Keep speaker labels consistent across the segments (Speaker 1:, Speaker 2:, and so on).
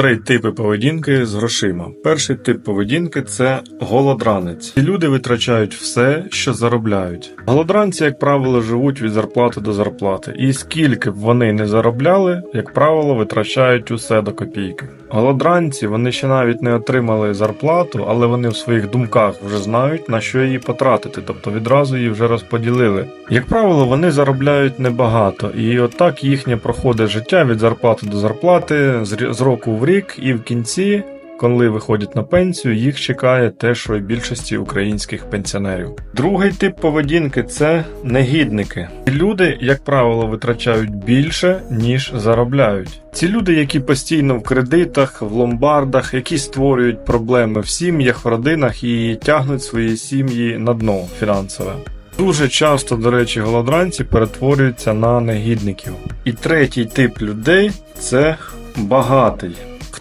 Speaker 1: Три типи поведінки з грошима. Перший тип поведінки це голодранець. Ці люди витрачають все, що заробляють. Голодранці, як правило, живуть від зарплати до зарплати, і скільки б вони не заробляли, як правило, витрачають усе до копійки. Голодранці вони ще навіть не отримали зарплату, але вони в своїх думках вже знають на що її потратити, тобто відразу її вже розподілили. Як правило, вони заробляють небагато, і отак їхнє проходить життя від зарплати до зарплати з року в рік, і в кінці. Коли виходять на пенсію, їх чекає те, що і більшості українських пенсіонерів. Другий тип поведінки це негідники. Люди, як правило, витрачають більше, ніж заробляють. Ці люди, які постійно в кредитах, в ломбардах, які створюють проблеми в сім'ях, в родинах і тягнуть свої сім'ї на дно фінансове. Дуже часто, до речі, голодранці перетворюються на негідників. І третій тип людей це багатий.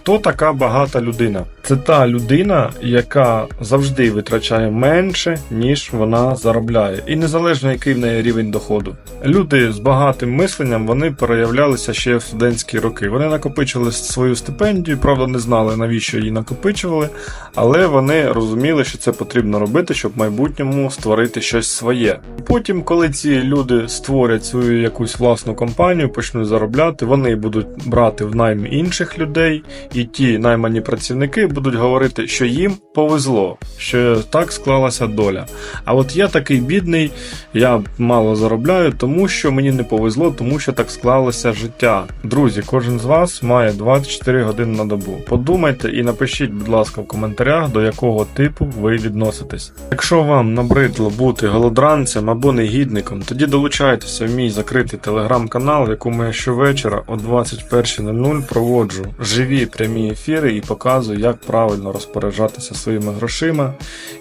Speaker 1: Хто така багата людина? Це та людина, яка завжди витрачає менше, ніж вона заробляє, і незалежно який в неї рівень доходу. Люди з багатим мисленням вони проявлялися ще в студентські роки. Вони накопичили свою стипендію, правда, не знали навіщо її накопичували, але вони розуміли, що це потрібно робити, щоб в майбутньому створити щось своє. Потім, коли ці люди створять свою якусь власну компанію, почнуть заробляти, вони будуть брати в найм інших людей, і ті наймані працівники будуть говорити, що їм повезло, що так склалася доля. А от я такий бідний, я мало заробляю, тому що мені не повезло, тому що так склалося життя. Друзі, кожен з вас має 24 години на добу. Подумайте і напишіть, будь ласка, в коментарях, до якого типу ви відноситесь. Якщо вам набридло бути голодранцем або негідником, тоді долучайтеся в мій закритий телеграм-канал, в якому я щовечора о 21.00 проводжу живі прямі ефіри і показую, як правильно розпоряджатися своїми грошима,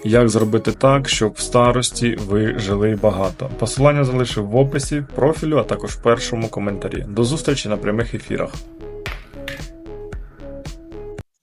Speaker 1: як зробити так, щоб в старості ви жили багато. Посилання залишив в описі профілю, а також в першому коментарі. До зустрічі на прямих ефірах.